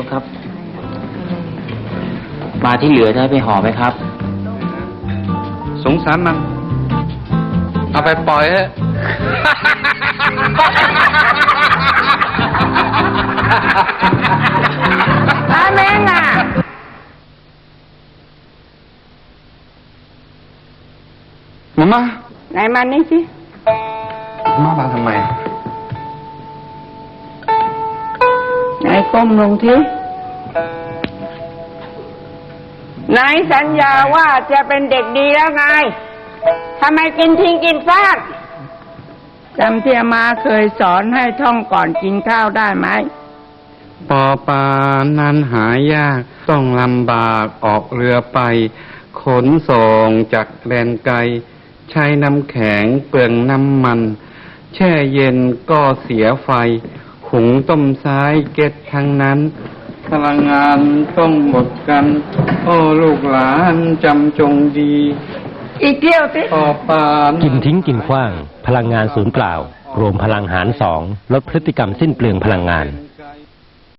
อครับมาที่เหลือจะให้ไปห่อไหมครับ สงสารมัน เอาไปปล่อยเถอะอาเมงอะ มามาไหนมานี่สิ มามาทำไม ไหนก้มลงทีนายสัญญาว่าจะเป็นเด็กดีแล้วไงทำไมกินทิ้งกินซากจำที่อามาเคยสอนให้ท่องก่อนกินข้าวได้ไหมปอปลานั้นหายากต้องลำบากออกเรือไป ขนส่งจากแดนไกล ใช้น้ำแข็งเปลืองน้ำมัน แช่เย็นก็เสียไฟ หุงต้มซ้ายเก็ดทั้งนั้น พลังงานต้องหมดกัน โอ้ลูกหลานจำจงดี อีกเที่ยวสิปอปลากินทิ้งกินขว้าง พลังงานศูนย์เปล่า รวมพลังหารสองลดพฤติกรรมสิ้นเปลืองพลังงาน